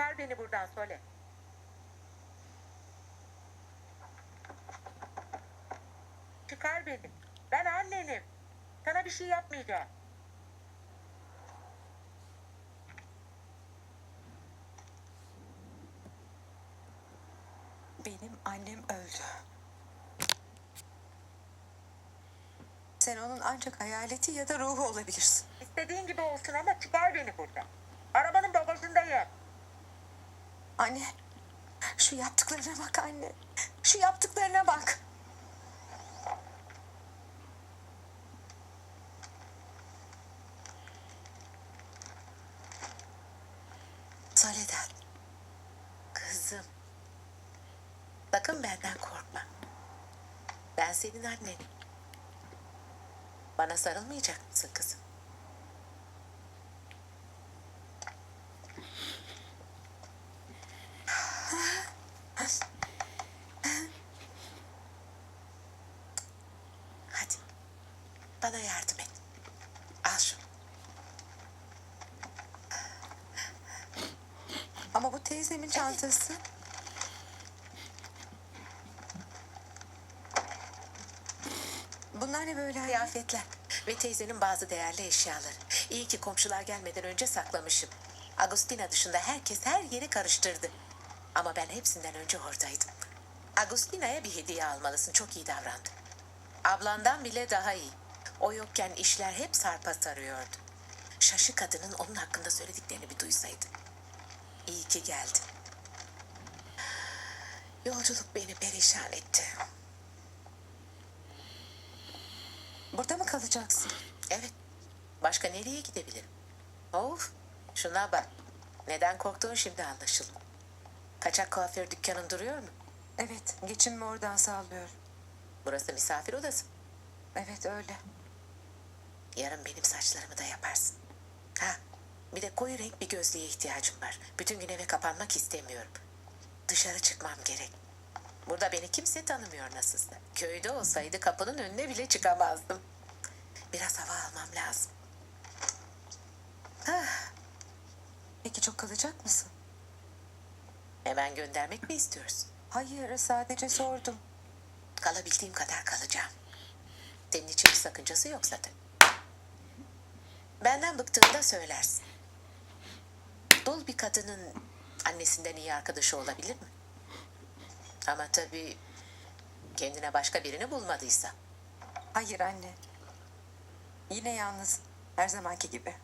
Çıkar beni buradan Sole. Çıkar beni. Ben annenim. Sana bir şey yapmayacağım. Benim annem öldü. Sen onun ancak hayaleti ya da ruhu olabilirsin. İstediğin gibi olsun ama çıkar beni buradan. Arabanın bagajındayım. Anne, şu yaptıklarına bak anne. Şu yaptıklarına bak. Soledad. Kızım. Sakın benden korkma. Ben senin annenim. Bana sarılmayacak mısın kızım? Bana yardım et. Al şunu. Ama bu teyzemin çantası. Bunlar ne böyle? Kıyafetler ve teyzenin bazı değerli eşyaları. İyi ki komşular gelmeden önce saklamışım. Agustina dışında herkes her yeri karıştırdı. Ama ben hepsinden önce oradaydım. Agustina'ya bir hediye almalısın. Çok iyi davrandı. Ablandan bile daha iyi. O yokken işler hep sarpa sarıyordu. Şaşı kadının onun hakkında söylediklerini bir duysaydı. İyi ki geldin. Yolculuk beni perişan etti. Burada mı kalacaksın? Evet. Başka nereye gidebilirim? Of. Şuna bak. Neden korktuğun şimdi anlaşıldı. Kaçak kuaför dükkanın duruyor mu? Evet, geçimimi oradan sağlıyorum. Burası misafir odası. Evet öyle. Yarın benim saçlarımı da yaparsın. Ha, bir de koyu renk bir gözlüğe ihtiyacım var. Bütün gün eve kapanmak istemiyorum. Dışarı çıkmam gerek. Burada beni kimse tanımıyor nasılsa. Köyde olsaydı kapının önüne bile çıkamazdım. Biraz hava almam lazım. Peki çok kalacak mısın? Hemen göndermek mi istiyorsun? Hayır, sadece sordum. Kalabildiğim kadar kalacağım. Senin için bir sakıncası yok zaten. Benden bıktığında söylersin. Dul bir kadının annesinden iyi arkadaşı olabilir mi? Ama tabii kendine başka birini bulmadıysa. Hayır anne. Yine yalnız. Her zamanki gibi.